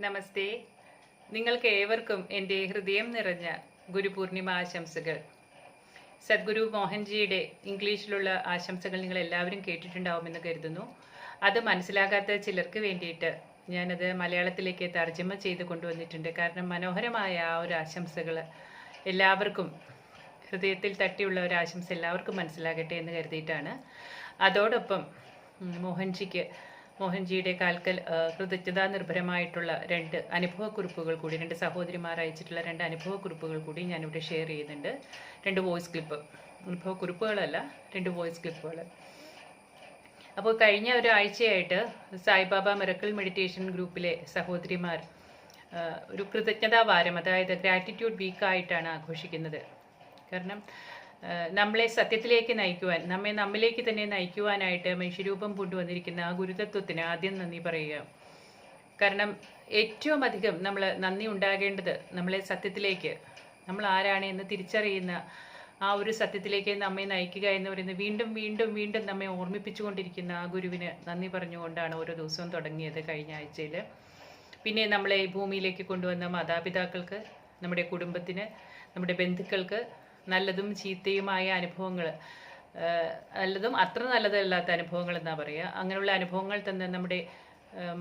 നമസ്തേ. നിങ്ങൾക്ക് ഏവർക്കും എന്റെ ഹൃദയം നിറഞ്ഞ ഗുരുപൂർണിമ ആശംസകൾ. സദ്ഗുരു മോഹൻജിയുടെ ഇംഗ്ലീഷിലുള്ള ആശംസകൾ നിങ്ങൾ എല്ലാവരും കേട്ടിട്ടുണ്ടാവുമെന്ന് കരുതുന്നു. അത് മനസ്സിലാകാത്ത ചിലർക്ക് വേണ്ടിയിട്ട് ഞാനത് മലയാളത്തിലേക്ക് തർജമ ചെയ്ത് കൊണ്ടുവന്നിട്ടുണ്ട്. കാരണം മനോഹരമായ ആ ഒരു ആശംസകൾ എല്ലാവർക്കും ഹൃദയത്തിൽ തട്ടിയുള്ള ഒരു ആശംസ എല്ലാവർക്കും മനസ്സിലാകട്ടെ എന്ന് കരുതിയിട്ടാണ്. അതോടൊപ്പം മോഹൻജിക്ക് മോഹൻജിയുടെ കാൽക്കൽ കൃതജ്ഞതാ നിർഭരമായിട്ടുള്ള രണ്ട് അനുഭവക്കുറിപ്പുകൾ കൂടി രണ്ട് സഹോദരിമാർ അയച്ചിട്ടുള്ള രണ്ട് അനുഭവക്കുറിപ്പുകൾ കൂടി ഞാനിവിടെ ഷെയർ ചെയ്യുന്നുണ്ട്. രണ്ട് വോയിസ് ക്ലിപ്പ്. അനുഭവക്കുറിപ്പുകളല്ല രണ്ട് വോയിസ് ക്ലിപ്പുകൾ. അപ്പോൾ കഴിഞ്ഞ ഒരാഴ്ചയായിട്ട് സായിബാബ മിറക്കിൾ മെഡിറ്റേഷൻ ഗ്രൂപ്പിലെ സഹോദരിമാർ ഒരു കൃതജ്ഞതാ വാരം അതായത് ഗ്രാറ്റിറ്റ്യൂഡ് വീക്കായിട്ടാണ് ആഘോഷിക്കുന്നത്. കാരണം നമ്മളെ സത്യത്തിലേക്ക് നയിക്കുവാൻ നമ്മെ നമ്മിലേക്ക് തന്നെ നയിക്കുവാനായിട്ട് മനുഷ്യരൂപം കൊണ്ടുവന്നിരിക്കുന്ന ആ ഗുരുതത്വത്തിന് ആദ്യം നന്ദി പറയുക. കാരണം ഏറ്റവും അധികം നമ്മൾ നന്ദി ഉണ്ടാകേണ്ടത് നമ്മളെ സത്യത്തിലേക്ക് നമ്മൾ ആരാണ് എന്ന് തിരിച്ചറിയുന്ന ആ ഒരു സത്യത്തിലേക്ക് നമ്മെ നയിക്കുക എന്ന് പറയുന്നത് വീണ്ടും വീണ്ടും വീണ്ടും നമ്മെ ഓർമ്മിപ്പിച്ചുകൊണ്ടിരിക്കുന്ന ആ ഗുരുവിന് നന്ദി പറഞ്ഞുകൊണ്ടാണ് ഓരോ ദിവസവും തുടങ്ങിയത് കഴിഞ്ഞ ആഴ്ചയിൽ. പിന്നെ നമ്മളെ ഈ ഭൂമിയിലേക്ക് കൊണ്ടുവന്ന മാതാപിതാക്കൾക്ക് നമ്മുടെ കുടുംബത്തിന് നമ്മുടെ ബന്ധുക്കൾക്ക് നല്ലതും ചീത്തയുമായ അനുഭവങ്ങൾ നല്ലതും അത്ര നല്ലതല്ലാത്ത അനുഭവങ്ങൾ എന്നാ പറയുക അങ്ങനെയുള്ള അനുഭവങ്ങൾ തന്ന് നമ്മുടെ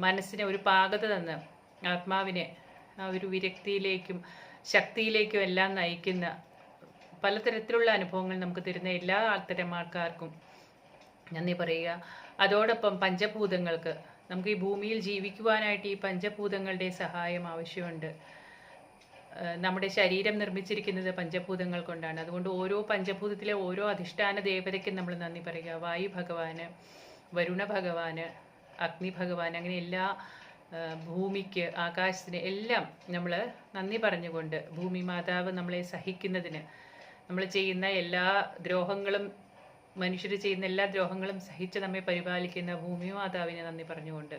മനസ്സിനെ ഒരു പാകത തന്ന് ആത്മാവിനെ ആ ഒരു വിരക്തിയിലേക്കും ശക്തിയിലേക്കും എല്ലാം നയിക്കുന്ന പലതരത്തിലുള്ള അനുഭവങ്ങൾ നമുക്ക് തരുന്ന എല്ലാ തരം ആൾക്കാർക്കും നന്ദി പറയുക. അതോടൊപ്പം പഞ്ചഭൂതങ്ങൾക്ക് നമുക്ക് ഈ ഭൂമിയിൽ ജീവിക്കുവാനായിട്ട് ഈ പഞ്ചഭൂതങ്ങളുടെ സഹായം ആവശ്യമുണ്ട്. നമ്മുടെ ശരീരം നിർമ്മിച്ചിരിക്കുന്നത് പഞ്ചഭൂതങ്ങൾ കൊണ്ടാണ്. അതുകൊണ്ട് ഓരോ പഞ്ചഭൂതത്തിലെ ഓരോ അധിഷ്ഠാന ദേവതയ്ക്കും നമ്മൾ നന്ദി പറയുക. വായു ഭഗവാന് വരുണ ഭഗവാന് അഗ്നി ഭഗവാൻ അങ്ങനെ എല്ലാ ഭൂമിക്ക് ആകാശത്തിന് എല്ലാം നമ്മൾ നന്ദി പറഞ്ഞുകൊണ്ട് ഭൂമി മാതാവ് നമ്മളെ സഹിക്കുന്നതിന് നമ്മൾ ചെയ്യുന്ന എല്ലാ ദ്രോഹങ്ങളും മനുഷ്യർ ചെയ്യുന്ന എല്ലാ ദ്രോഹങ്ങളും സഹിച്ച് നമ്മെ പരിപാലിക്കുന്ന ഭൂമി മാതാവിനെ നന്ദി പറഞ്ഞുകൊണ്ട്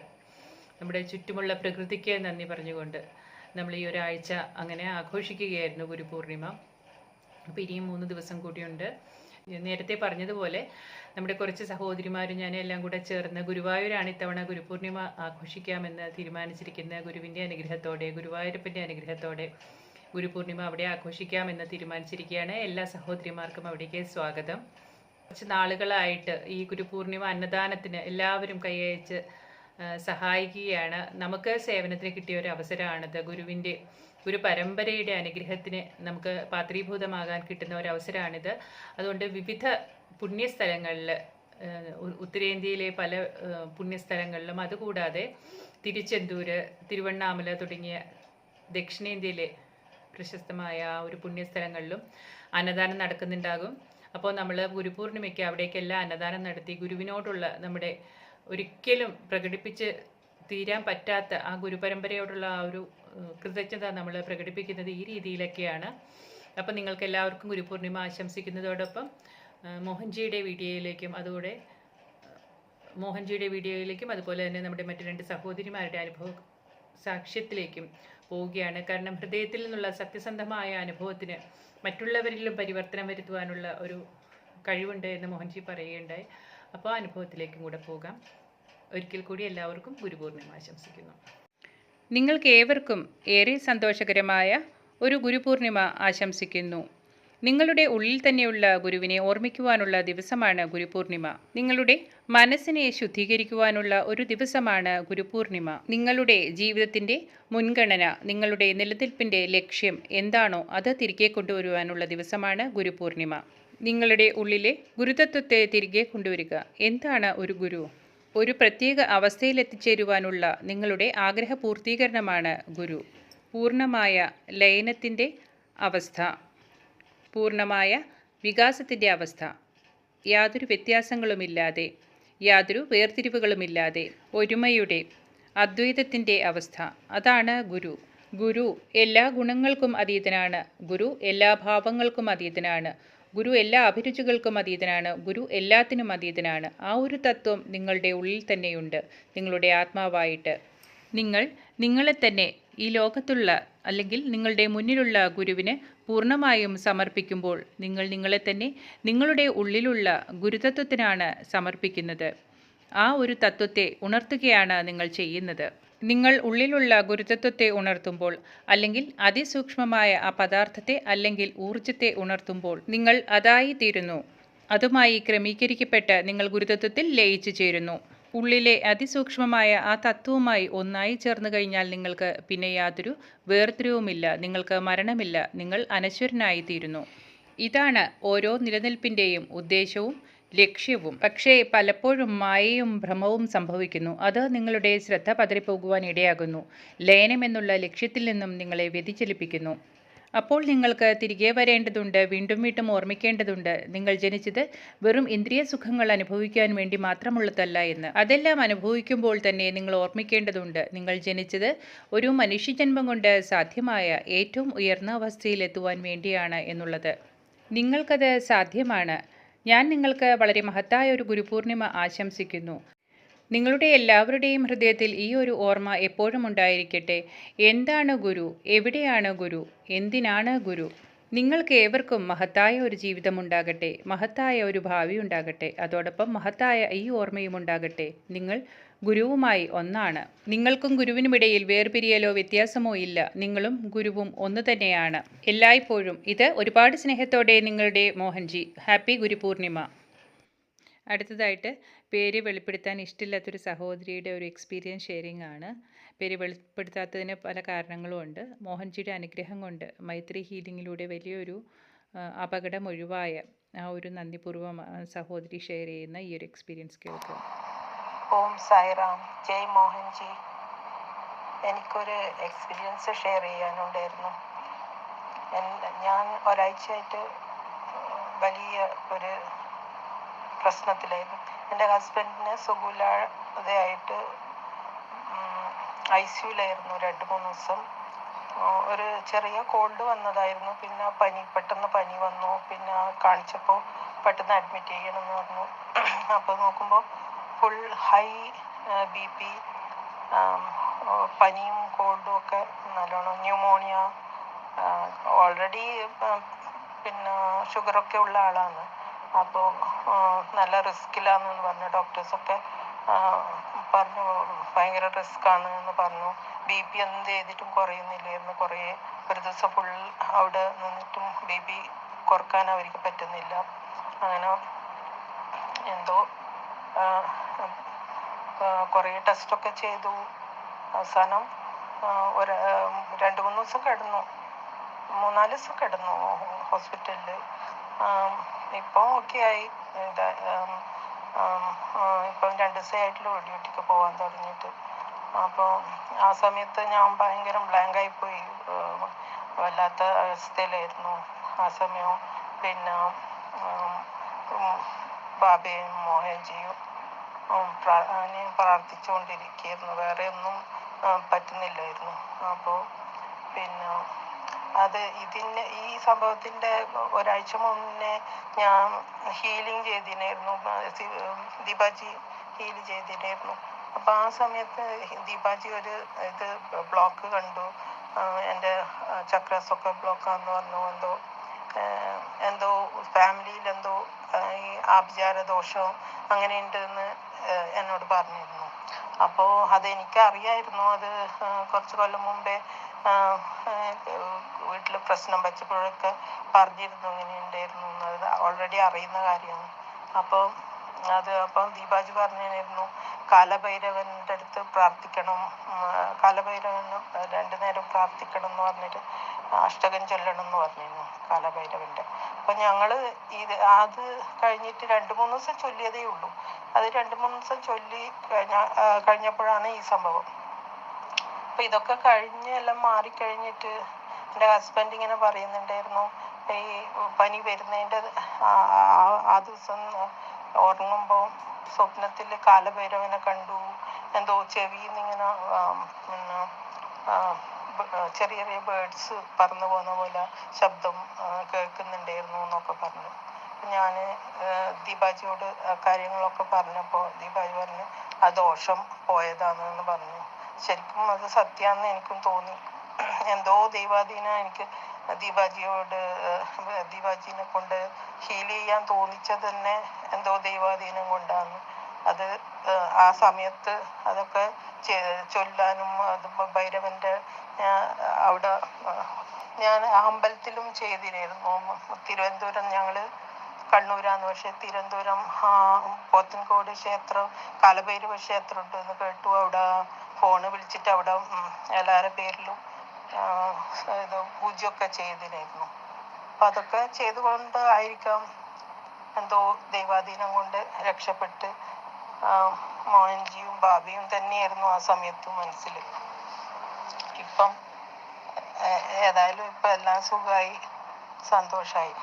നമ്മുടെ ചുറ്റുമുള്ള പ്രകൃതിക്ക് നന്ദി പറഞ്ഞുകൊണ്ട് നമ്മൾ ഈ ഒരാഴ്ച അങ്ങനെ ആഘോഷിക്കുകയായിരുന്നു ഗുരുപൂർണിമ അപ്പോൾ ഇനിയും മൂന്ന് ദിവസം കൂടിയുണ്ട്. നേരത്തെ പറഞ്ഞതുപോലെ നമ്മുടെ കുറച്ച് സഹോദരിമാരും ഞാനും എല്ലാം കൂടെ ചേർന്ന് ഗുരുവായൂരാണ് ഇത്തവണ ഗുരുപൂർണിമ ആഘോഷിക്കാമെന്ന് തീരുമാനിച്ചിരിക്കുന്ന ഗുരുവിന്റെ അനുഗ്രഹത്തോടെ ഗുരുവായൂരപ്പന്റെ അനുഗ്രഹത്തോടെ ഗുരുപൂർണിമ അവിടെ ആഘോഷിക്കാമെന്ന് തീരുമാനിച്ചിരിക്കുകയാണ്. എല്ലാ സഹോദരിമാർക്കും അവിടേക്ക് സ്വാഗതം. കുറച്ച് നാളുകളായിട്ട് ഈ ഗുരുപൂർണിമ അന്നദാനത്തിന് എല്ലാവരും കൈയച്ച് സഹായിക്കുകയാണ്. നമുക്ക് സേവനത്തിന് കിട്ടിയ ഒരു അവസരമാണിത് ഗുരുവിന്റെ ഒരു പരമ്പരയുടെ അനുഗ്രഹത്തിന് നമുക്ക് പാത്രീഭൂതമാകാൻ കിട്ടുന്ന ഒരു അവസരമാണിത്. അതുകൊണ്ട് വിവിധ പുണ്യസ്ഥലങ്ങളിൽ ഉത്തരേന്ത്യയിലെ പല പുണ്യസ്ഥലങ്ങളിലും അതുകൂടാതെ തിരുച്ചെന്തൂര് തിരുവണ്ണാമല തുടങ്ങിയ ദക്ഷിണേന്ത്യയിലെ പ്രശസ്തമായ ഒരു പുണ്യസ്ഥലങ്ങളിലും അന്നദാനം നടക്കുന്നുണ്ടാകും. അപ്പോൾ നമ്മൾ ഗുരുപൂർണിമയ്ക്ക് അവിടേക്കെല്ലാം അന്നദാനം നടത്തി ഗുരുവിനോടുള്ള നമ്മുടെ ഒരിക്കലും പ്രകടിപ്പിച്ച് തീരാൻ പറ്റാത്ത ആ ഗുരുപരമ്പരയോടുള്ള ആ ഒരു കൃതജ്ഞത നമ്മൾ പ്രകടിപ്പിക്കുന്നത് ഈ രീതിയിലൊക്കെയാണ്. അപ്പം നിങ്ങൾക്ക് എല്ലാവർക്കും ഗുരുപൂർണിമ ആശംസിക്കുന്നതോടൊപ്പം മോഹൻജിയുടെ വീഡിയോയിലേക്കും അതുകൂടെ മോഹൻജിയുടെ വീഡിയോയിലേക്കും അതുപോലെ തന്നെ നമ്മുടെ മറ്റു രണ്ട് സഹോദരിമാരുടെ അനുഭവ സാക്ഷ്യത്തിലേക്കും പോവുകയാണ്. കാരണം ഹൃദയത്തിൽ നിന്നുള്ള സത്യസന്ധമായ അനുഭവത്തിന് മറ്റുള്ളവരിലും പരിവർത്തനം വരുത്തുവാനുള്ള ഒരു കഴിവുണ്ട് എന്ന് മോഹൻജി പറയുകയുണ്ടായി. അപ്പോൾ അനുഭവത്തിലേക്കും കൂടെ പോകാം. ഒരിക്കൽ കൂടി എല്ലാവർക്കും ഗുരുപൂർണിമ ആശംസിക്കുന്നു. നിങ്ങൾക്ക് ഏവർക്കും ഏറെ സന്തോഷകരമായ ഒരു ഗുരുപൂർണിമ ആശംസിക്കുന്നു. നിങ്ങളുടെ ഉള്ളിൽ തന്നെയുള്ള ഗുരുവിനെ ഓർമ്മിക്കുവാനുള്ള ദിവസമാണ് ഗുരുപൂർണിമ. നിങ്ങളുടെ മനസ്സിനെ ശുദ്ധീകരിക്കുവാനുള്ള ഒരു ദിവസമാണ് ഗുരുപൂർണിമ. നിങ്ങളുടെ ജീവിതത്തിന്റെ മുൻഗണന നിങ്ങളുടെ നിലനിൽപ്പിന്റെ ലക്ഷ്യം എന്താണോ അത് തിരികെ കൊണ്ടുവരുവാനുള്ള ദിവസമാണ് ഗുരുപൂർണിമ. നിങ്ങളുടെ ഉള്ളിലെ ഗുരുതത്വത്തെ തിരികെ കൊണ്ടുവരിക. എന്താണ് ഒരു ഗുരു? ഒരു പ്രത്യേക അവസ്ഥയിൽ എത്തിച്ചേരുവാനുള്ള നിങ്ങളുടെ ആഗ്രഹ പൂർത്തീകരണമാണ് ഗുരു. പൂർണമായ ലയനത്തിന്റെ അവസ്ഥ. പൂർണമായ വികാസത്തിന്റെ അവസ്ഥ. യാതൊരു വ്യത്യാസങ്ങളുമില്ലാതെ. യാതൊരു വേർതിരിവുകളുമില്ലാതെ. ഒരുമയുടെ അദ്വൈതത്തിന്റെ അവസ്ഥ. അതാണ് ഗുരു. ഗുരു എല്ലാ ഗുണങ്ങൾക്കും അതീതനാണ്. ഗുരു എല്ലാ ഭാവങ്ങൾക്കും അതീതനാണ്. ഗുരു എല്ലാ അഭിരുചികൾക്കും അതീതനാണ് ഗുരു എല്ലാത്തിനും അതീതനാണ്. ആ ഒരു തത്വം നിങ്ങളുടെ ഉള്ളിൽ തന്നെയുണ്ട് നിങ്ങളുടെ ആത്മാവായിട്ട്. നിങ്ങൾ നിങ്ങളെ തന്നെ ഈ ലോകത്തുള്ള അല്ലെങ്കിൽ നിങ്ങളുടെ മുന്നിലുള്ള ഗുരുവിന് പൂർണമായും സമർപ്പിക്കുമ്പോൾ നിങ്ങൾ നിങ്ങളെ തന്നെ നിങ്ങളുടെ ഉള്ളിലുള്ള ഗുരുതത്വത്തിനാണ് സമർപ്പിക്കുന്നത്. ആ ഒരു തത്വത്തെ ഉണർത്തുകയാണ് നിങ്ങൾ ചെയ്യുന്നത്. നിങ്ങൾ ഉള്ളിലുള്ള ഗുരുതത്വത്തെ ഉണർത്തുമ്പോൾ അല്ലെങ്കിൽ അതിസൂക്ഷ്മമായ ആ പദാർത്ഥത്തെ അല്ലെങ്കിൽ ഊർജത്തെ ഉണർത്തുമ്പോൾ നിങ്ങൾ അതായി തീരുന്നു. അതുമായി ക്രമീകരിക്കപ്പെട്ട് നിങ്ങൾ ഗുരുതത്വത്തിൽ ലയിച്ചു ചേരുന്നു. ഉള്ളിലെ അതിസൂക്ഷ്മമായ ആ തത്വവുമായി ഒന്നായി ചേർന്നു കഴിഞ്ഞാൽ നിങ്ങൾക്ക് പിന്നെ യാതൊരു വേർതിരിവുമില്ല. നിങ്ങൾക്ക് മരണമില്ല. നിങ്ങൾ അനശ്വരനായി തീരുന്നു. ഇതാണ് ഓരോ നിലനിൽപ്പിന്റെയും ഉദ്ദേശവും ലക്ഷ്യവും പക്ഷേ പലപ്പോഴും മായയും ഭ്രമവും സംഭവിക്കുന്നു. അത് നിങ്ങളുടെ ശ്രദ്ധ പതറിപ്പോകുവാൻ ഇടയാകുന്നു. ലയനമെന്നുള്ള ലക്ഷ്യത്തിൽ നിന്നും നിങ്ങളെ വ്യതിചലിപ്പിക്കുന്നു. അപ്പോൾ നിങ്ങൾക്ക് തിരികെ വരേണ്ടതുണ്ട് വീണ്ടും വീണ്ടും ഓർമ്മിക്കേണ്ടതുണ്ട്. നിങ്ങൾ ജനിച്ചത് വെറും ഇന്ദ്രിയ സുഖങ്ങൾ അനുഭവിക്കാൻ വേണ്ടി മാത്രമുള്ളതല്ല എന്ന്. അതെല്ലാം അനുഭവിക്കുമ്പോൾ തന്നെ നിങ്ങൾ ഓർമ്മിക്കേണ്ടതുണ്ട്. നിങ്ങൾ ജനിച്ചത് ഒരു മനുഷ്യജന്മം കൊണ്ട് സാധ്യമായ ഏറ്റവും ഉയർന്ന അവസ്ഥയിലെത്തുവാൻ വേണ്ടിയാണ് എന്നുള്ളത്. നിങ്ങൾക്കത് സാധ്യമാണ്. ഞാൻ നിങ്ങൾക്ക് വളരെ മഹത്തായ ഒരു ഗുരുപൂർണിമ ആശംസിക്കുന്നു. നിങ്ങളുടെ എല്ലാവരുടെയും ഹൃദയത്തിൽ ഈ ഒരു ഓർമ്മ എപ്പോഴും ഉണ്ടായിരിക്കട്ടെ. എന്താണ് ഗുരു? എവിടെയാണ് ഗുരു? എന്തിനാണ് ഗുരു? നിങ്ങൾക്ക് ഏവർക്കും മഹത്തായ ഒരു ജീവിതമുണ്ടാകട്ടെ മഹത്തായ ഒരു ഭാവി ഉണ്ടാകട്ടെ. അതോടൊപ്പം മഹത്തായ ഈ ഓർമ്മയും ഉണ്ടാകട്ടെ. നിങ്ങൾ ഗുരുവുമായി ഒന്നാണ്. നിങ്ങൾക്കും ഗുരുവിനുമിടയിൽ വേർപിരിയലോ വ്യത്യാസമോ ഇല്ല. നിങ്ങളും ഗുരുവും ഒന്ന് തന്നെയാണ്. എല്ലായ്പ്പോഴും ഇത് ഒരുപാട് സ്നേഹത്തോടെ നിങ്ങളുടെ മോഹൻജി. ഹാപ്പി ഗുരുപൂർണിമ. അടുത്തതായിട്ട് പേര് വെളിപ്പെടുത്താൻ ഇഷ്ടമില്ലാത്തൊരു സഹോദരിയുടെ ഒരു എക്സ്പീരിയൻസ് ഷെയറിംഗ് ആണ്. പേര് വെളിപ്പെടുത്താത്തതിന് പല കാരണങ്ങളും ഉണ്ട്. മോഹൻജിയുടെ അനുഗ്രഹം കൊണ്ട് മൈത്രി ഹീലിങ്ങിലൂടെ വലിയൊരു അപകടം ഒഴിവായ ആ ഒരു നന്ദിപൂർവം സഹോദരി ഷെയർ ചെയ്യുന്ന ഈ ഒരു എക്സ്പീരിയൻസ് കേൾക്കുക ഓം സായിറാം. ജയ് മോഹൻജി. എനിക്കൊരു എക്സ്പീരിയൻസ് ഷെയർ ചെയ്യാനുണ്ടായിരുന്നു. ഞാൻ ഒരാഴ്ചയായിട്ട് വലിയ ഒരു പ്രശ്നത്തിലായിരുന്നു. എന്റെ ഹസ്ബൻഡിന് സുഖമില്ലാതെയായിട്ട് ഐ സിയുലായിരുന്നു രണ്ട് മൂന്ന് ദിവസം. ഒരു ചെറിയ കോൾഡ് വന്നതായിരുന്നു. പിന്നെ പനി പെട്ടെന്ന് പനി വന്നു. പിന്നെ കാണിച്ചപ്പോൾ പെട്ടെന്ന് അഡ്മിറ്റ് ചെയ്യണമെന്ന് പറഞ്ഞു. അപ്പോൾ നോക്കുമ്പോൾ ഫുൾ ഹൈ ബി പി പനിയും കോൾഡും ഒക്കെ നല്ലോണം ന്യൂമോണിയ ഓൾറെഡി പിന്നെ ഷുഗറൊക്കെ ഉള്ള ആളാണ്. അപ്പോൾ നല്ല റിസ്ക്കിലാണെന്ന് പറഞ്ഞു. ഡോക്ടേഴ്സൊക്കെ പറഞ്ഞു ഭയങ്കര റിസ്ക് ആണ് എന്ന് പറഞ്ഞു. ബി പി എന്ത് ചെയ്തിട്ടും കുറയുന്നില്ലായിരുന്നു കുറേ ഒരു ദിവസം ഫുൾ അവിടെ നിന്നിട്ടും ബി പി കുറയ്ക്കാൻ അവർക്ക് പറ്റുന്നില്ല. അങ്ങനെ എന്തോ കുറേ ടെസ്റ്റൊക്കെ ചെയ്തു. അവസാനം ഒരു രണ്ട് മൂന്ന് ദിവസം കിടന്നു. മൂന്നാൽ ദിവസം കിടന്നു ഹോസ്പിറ്റലിൽ ഇപ്പൊ ഓക്കെ ആയി. ഇപ്പം രണ്ട് ദിവസമായിട്ടുള്ളൂ ഡ്യൂട്ടിക്ക് പോകാൻ തുടങ്ങിയിട്ട്. അപ്പോൾ ആ സമയത്ത് ഞാൻ ഭയങ്കര ബ്ലാങ്ക് പോയി. വല്ലാത്ത അവസ്ഥയിലായിരുന്നു ആ സമയം. പിന്നെ ബാബയും മോഹൻജിയും ഞാൻ പ്രാർത്ഥിച്ചുകൊണ്ടിരിക്കുകയായിരുന്നു. വേറെ ഒന്നും പറ്റുന്നില്ലായിരുന്നു. അപ്പോൾ പിന്നെ അത് ഇതിന് ഈ സംഭവത്തിന്റെ ഒരാഴ്ച മുന്നേ ഞാൻ ഹീലിംഗ് ചെയ്തിനായിരുന്നു. ദീപാജി ഹീൽ ചെയ്തിനായിരുന്നു. അപ്പോൾ ആ സമയത്ത് ദീപാജി ഒരു ഇത് ബ്ലോക്ക് കണ്ടു. എന്റെ ആണെന്ന് ബ്ലോക്കാന്ന് പറഞ്ഞു. എന്തോ എന്തോ ഫാമിലിയിൽ എന്തോ ഈ ആഭിചാര ദോഷവും അങ്ങനെ ഉണ്ടെന്ന് എന്നോട് പറഞ്ഞിരുന്നു. അപ്പോൾ അതെനിക്ക് അറിയായിരുന്നു അത് കുറച്ചു കൊല്ലം മുമ്പേ വീട്ടിൽ പ്രശ്നം വെച്ചപ്പോഴൊക്കെ പറഞ്ഞിരുന്നു ഇങ്ങനെ ഉണ്ടായിരുന്നു എന്നത് ഓൾറെഡി അറിയുന്ന കാര്യമാണ്. അപ്പോൾ അത് അപ്പം ദീപാജി പറഞ്ഞിരുന്നു കാലഭൈരവന്റെ അടുത്ത് പ്രാർത്ഥിക്കണം. കാലഭൈരവന് രണ്ടു നേരം പ്രാർത്ഥിക്കണം എന്ന് പറഞ്ഞിട്ട് അഷ്ടകം ചൊല്ലണം എന്ന് പറഞ്ഞിരുന്നു. കാലഭൈരവന്റെ അപ്പം ഞങ്ങൾ ഇത് അത് കഴിഞ്ഞിട്ട് രണ്ട് മൂന്ന് ദിവസം ചൊല്ലിയതേ ഉള്ളൂ. അത് രണ്ട് മൂന്ന് ദിവസം ചൊല്ലി കഴിഞ്ഞ കഴിഞ്ഞപ്പോഴാണ് ഈ സംഭവം. അപ്പൊ ഇതൊക്കെ കഴിഞ്ഞ് എല്ലാം മാറിക്കഴിഞ്ഞിട്ട് എന്റെ ഹസ്ബൻഡ് ഇങ്ങനെ പറയുന്നുണ്ടായിരുന്നു ഈ പനി വരുന്നതിന്റെ ആ ദിവസം ഉറങ്ങുമ്പോൾ സ്വപ്നത്തിൽ കാലഭൈരവനെ കണ്ടു എന്തോ ചെവിയിൽ നിന്ന് ഇങ്ങനെ ചെറിയ ചെറിയ ബേർഡ്സ് പറന്നു പോകുന്ന പോലെ ശബ്ദം കേൾക്കുന്നുണ്ടായിരുന്നു എന്നൊക്കെ പറഞ്ഞു. ഞാൻ ദീപാജിയോട് കാര്യങ്ങളൊക്കെ പറഞ്ഞപ്പോൾ ദീപാജി പറഞ്ഞു ആ ദോഷം പോയതാണെന്ന് പറഞ്ഞു. ശരിക്കും അത് സത്യമാണെന്ന് എനിക്കും തോന്നി. എന്തോ ദൈവാധീനം എനിക്ക് ദീപാജിയോട് ദീപാജിനെ കൊണ്ട് ഹീൽ ചെയ്യാൻ തോന്നിച്ചത് തന്നെ എന്തോ ദൈവാധീനം കൊണ്ടാണ് അത് ആ സമയത്ത് അതൊക്കെ ചൊല്ലാനും അത് ഭൈരവന്റെ അവിടെ ഞാൻ അമ്പലത്തിലും ചെയ്തിരുന്നു. തിരുവനന്തപുരം ഞങ്ങൾ കണ്ണൂരാന്ന്. പക്ഷെ തിരുവനന്തപുരം പോത്തൻകോട് ക്ഷേത്രം കാലഭൈരവ ക്ഷേത്രം ഉണ്ടെന്ന് കേട്ടു. അവിടെ ഫോണ് വിളിച്ചിട്ട് അവിടെ എല്ലാവരുടെ പേരിലും ഇത് പൂജയൊക്കെ ചെയ്തിരുന്നു. അപ്പൊ അതൊക്കെ ചെയ്തുകൊണ്ട് ആയിരിക്കാം എന്തോ ദൈവാധീനം കൊണ്ട് രക്ഷപ്പെട്ട് മോഹൻജിയും ബാബിയും തന്നെയായിരുന്നു ആ സമയത്ത് മനസ്സിൽ ഇപ്പം ഏതായാലും ഇപ്പൊ എല്ലാം സുഖമായി സന്തോഷായി.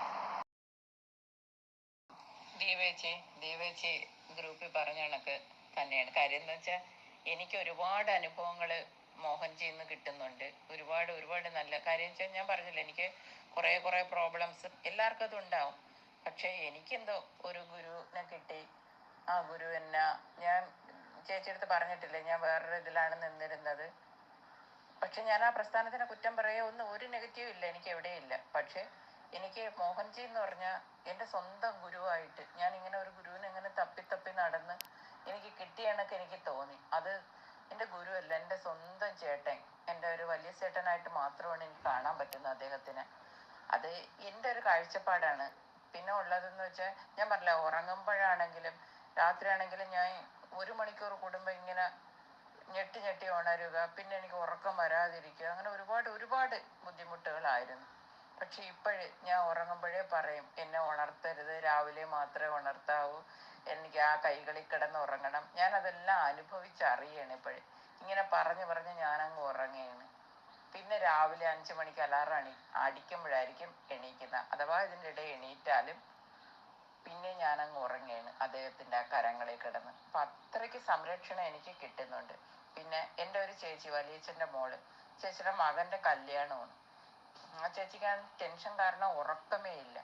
ദീപേച്ചി ദീപേച്ചി ഗ്രൂപ്പിൽ പറഞ്ഞ കണക്ക് തന്നെയാണ്. കാര്യം എന്ന് വെച്ചാൽ എനിക്ക് ഒരുപാട് അനുഭവങ്ങൾ മോഹൻജിയിൽ നിന്ന് കിട്ടുന്നുണ്ട്. ഒരുപാട് ഒരുപാട് നല്ല കാര്യം വെച്ചാൽ ഞാൻ പറഞ്ഞില്ല എനിക്ക് കുറേ കുറേ പ്രോബ്ലംസ് എല്ലാവർക്കും അത് ഉണ്ടാവും. പക്ഷേ എനിക്കെന്തോ ഒരു ഗുരുവിനെ കിട്ടി ആ ഗുരു എന്നാ ഞാൻ ചേച്ചിയെടുത്ത് പറഞ്ഞിട്ടില്ലേ ഞാൻ വേറൊരു ഇതിലാണ് നിന്നിരുന്നത്. പക്ഷെ ഞാൻ ആ പ്രസ്ഥാനത്തിനെ കുറ്റം പറയുക ഒന്നും ഒരു നെഗറ്റീവ് ഇല്ല എനിക്ക് എവിടെയില്ല പക്ഷെ എനിക്ക് മോഹൻജി എന്ന് പറഞ്ഞാൽ എന്റെ സ്വന്തം ഗുരുവായിട്ട് ഞാൻ ഇങ്ങനെ ഒരു ഗുരുവിനെ ഇങ്ങനെ തപ്പി തപ്പി നടന്ന് എനിക്ക് കിട്ടിയ എനിക്ക് തോന്നി. അത് എന്റെ ഗുരുവല്ല എന്റെ സ്വന്തം ചേട്ടൻ എന്റെ ഒരു വലിയ ചേട്ടനായിട്ട് മാത്രമാണ് എനിക്ക് കാണാൻ പറ്റുന്നത് അദ്ദേഹത്തിന്. അത് എന്റെ ഒരു കാഴ്ചപ്പാടാണ്. പിന്നെ ഉള്ളതെന്ന് വെച്ചാൽ ഞാൻ പറഞ്ഞില്ല ഉറങ്ങുമ്പോഴാണെങ്കിലും രാത്രിയാണെങ്കിലും ഞാൻ ഒരു മണിക്കൂർ കൂടുമ്പോൾ ഇങ്ങനെ ഞെട്ടി ഞെട്ടി ഉണരുക. പിന്നെ എനിക്ക് ഉറക്കം വരാതിരിക്കുക. അങ്ങനെ ഒരുപാട് ഒരുപാട് ബുദ്ധിമുട്ടുകളായിരുന്നു. പക്ഷെ ഇപ്പോഴേ ഞാൻ ഉറങ്ങുമ്പോഴേ പറയും എന്നെ ഉണർത്തരുത്. രാവിലെ മാത്രമേ ഉണർത്താവൂ. എനിക്ക് ആ കൈകളിൽ കിടന്ന് ഉറങ്ങണം. ഞാൻ അതെല്ലാം അനുഭവിച്ചറിയാണ് ഇപ്പോഴേ. ഇങ്ങനെ പറഞ്ഞു പറഞ്ഞ് ഞാനങ്ങ് ഉറങ്ങുകയാണ്. പിന്നെ രാവിലെ അഞ്ചു മണിക്ക് അലാറം അണി അടിക്കുമ്പോഴായിരിക്കും എണീക്കുന്നത്. അഥവാ ഇതിന്റെ ഇടയിൽ എണീറ്റാലും പിന്നെ ഞാനങ്ങ് ഉറങ്ങുകയാണ്. അദ്ദേഹത്തിന്റെ ആ കരങ്ങളിൽ കിടന്ന്. അപ്പൊ അത്രയ്ക്ക് സംരക്ഷണം എനിക്ക് കിട്ടുന്നുണ്ട്. പിന്നെ എന്റെ ഒരു ചേച്ചി വലിയച്ഛന്റെ മോൾ ചേച്ചിയുടെ മകന്റെ കല്യാണമാണ്. ആ ചേച്ചിക്ക് ആ ടെൻഷൻ കാരണം ഉറക്കമേ ഇല്ല.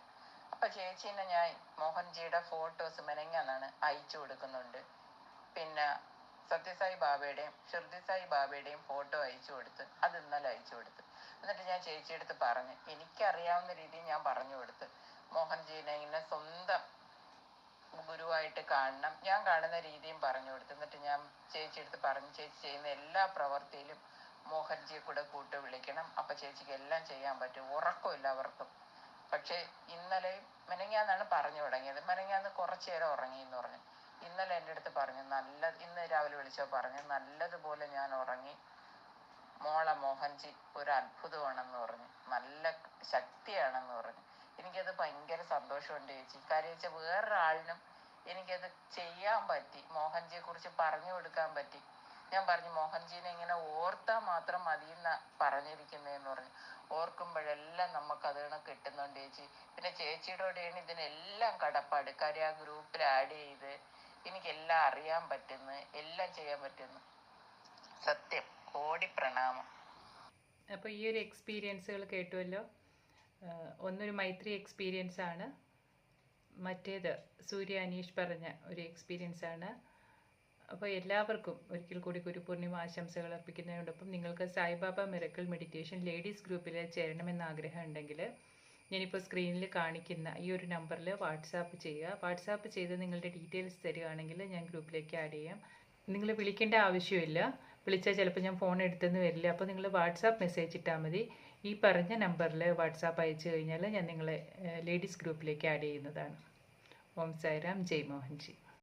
അപ്പൊ ചേച്ചീനെ ഞാൻ മോഹൻജിയുടെ ഫോട്ടോസ് മെനങ്ങാന്നാണ് അയച്ചു കൊടുക്കുന്നുണ്ട്. പിന്നെ സത്യസായി ബാബയുടെയും ഷിർദി സായി ബാബയുടെയും ഫോട്ടോ അയച്ചു കൊടുത്ത് അത് ഇന്നലെ അയച്ചു കൊടുത്ത്. എന്നിട്ട് ഞാൻ ചേച്ചിയെടുത്ത് പറഞ്ഞു എനിക്കറിയാവുന്ന രീതിയിൽ ഞാൻ പറഞ്ഞു കൊടുത്ത്. മോഹൻജീനെ ഇങ്ങനെ സ്വന്തം ഗുരുവായിട്ട് കാണണം. ഞാൻ കാണുന്ന രീതിയും പറഞ്ഞു കൊടുത്തു. എന്നിട്ട് ഞാൻ ചേച്ചി എടുത്ത് പറഞ്ഞു ചേച്ചി ചെയ്യുന്ന എല്ലാ പ്രവൃത്തിയിലും മോഹൻജിയെ കൂടെ കൂട്ട് വിളിക്കണം. അപ്പൊ ചേച്ചിക്ക് എല്ലാം ചെയ്യാൻ പറ്റും. ഉറക്കമില്ല അവർക്കും. പക്ഷെ ഇന്നലെ മെനങ്ങാന്നാണ് പറഞ്ഞു തുടങ്ങിയത്. മെനങ്ങാന്ന് കുറച്ചു നേരം ഉറങ്ങി എന്ന് പറഞ്ഞു. ഇന്നലെ എന്റെ അടുത്ത് പറഞ്ഞു നല്ല ഇന്ന് രാവിലെ വിളിച്ചോ പറഞ്ഞു നല്ലതുപോലെ ഞാൻ ഉറങ്ങി. മോളെ മോഹൻജി ഒരു അത്ഭുതമാണെന്ന് പറഞ്ഞു. നല്ല ശക്തിയാണെന്ന് പറഞ്ഞു. എനിക്കത് ഭയങ്കര സന്തോഷമുണ്ട് ചേച്ചി. കാര്യം വെച്ചാൽ വേറൊരാളിനും എനിക്കത് ചെയ്യാൻ പറ്റി. മോഹൻജിയെ കുറിച്ച് പറഞ്ഞു കൊടുക്കാൻ പറ്റി. ഞാൻ പറഞ്ഞു മോഹൻജീനെ ഇങ്ങനെ ഓർത്താൽ മാത്രം മതി എന്നാ പറഞ്ഞിരിക്കുന്നതെന്ന് പറഞ്ഞു. ഓർക്കുമ്പോഴെല്ലാം നമുക്ക് അതുകൊണ്ട് കിട്ടുന്നുണ്ട് ചേച്ചി. പിന്നെ ചേച്ചിയുടെ കൂടെയാണ് ഇതിനെല്ലാം കടപ്പാട്. കാര്യം ആ ഗ്രൂപ്പിൽ ആഡ് ചെയ്ത് എനിക്കെല്ലാം അറിയാൻ പറ്റുന്നു എല്ലാം ചെയ്യാൻ പറ്റുന്നു. സത്യം. കോടി പ്രണാമം. അപ്പോൾ ഈ ഒരു എക്സ്പീരിയൻസുകൾ കേട്ടുവല്ലോ? ഒന്നൊരു മൈത്രി എക്സ്പീരിയൻസ് ആണ്. മറ്റേത് സൂര്യ അനീഷ് പറഞ്ഞ ഒരു എക്സ്പീരിയൻസ് ആണ്. അപ്പോൾ എല്ലാവർക്കും ഒരിക്കൽ കൂടി ഗുരുപൂർണിമ ആശംസകൾ അർപ്പിക്കുന്നതിനോടൊപ്പം നിങ്ങൾക്ക് സായിബാബ മിറക്കിൾ മെഡിറ്റേഷൻ ലേഡീസ് ഗ്രൂപ്പിൽ ചേരണമെന്ന് ആഗ്രഹം ഉണ്ടെങ്കിൽ ഞാനിപ്പോൾ സ്ക്രീനിൽ കാണിക്കുന്ന ഈ ഒരു നമ്പറിൽ വാട്സാപ്പ് ചെയ്യുക. വാട്സാപ്പ് ചെയ്ത് നിങ്ങളുടെ ഡീറ്റെയിൽസ് തരികയാണെങ്കിൽ ഞാൻ ഗ്രൂപ്പിലേക്ക് ആഡ് ചെയ്യാം. നിങ്ങൾ വിളിക്കേണ്ട ആവശ്യമില്ല. വിളിച്ചാൽ ചിലപ്പോൾ ഞാൻ ഫോൺ എടുത്തെന്ന് വരില്ല. അപ്പോൾ നിങ്ങൾ വാട്സാപ്പ് മെസ്സേജ് ഇട്ടാൽ മതി. ഈ പറഞ്ഞ നമ്പറിൽ വാട്സാപ്പ് അയച്ചു കഴിഞ്ഞാൽ ഞാൻ നിങ്ങളെ ലേഡീസ് ഗ്രൂപ്പിലേക്ക് ആഡ് ചെയ്യുന്നതാണ്. ഓം സായിറാം ജയ് മോഹൻജി.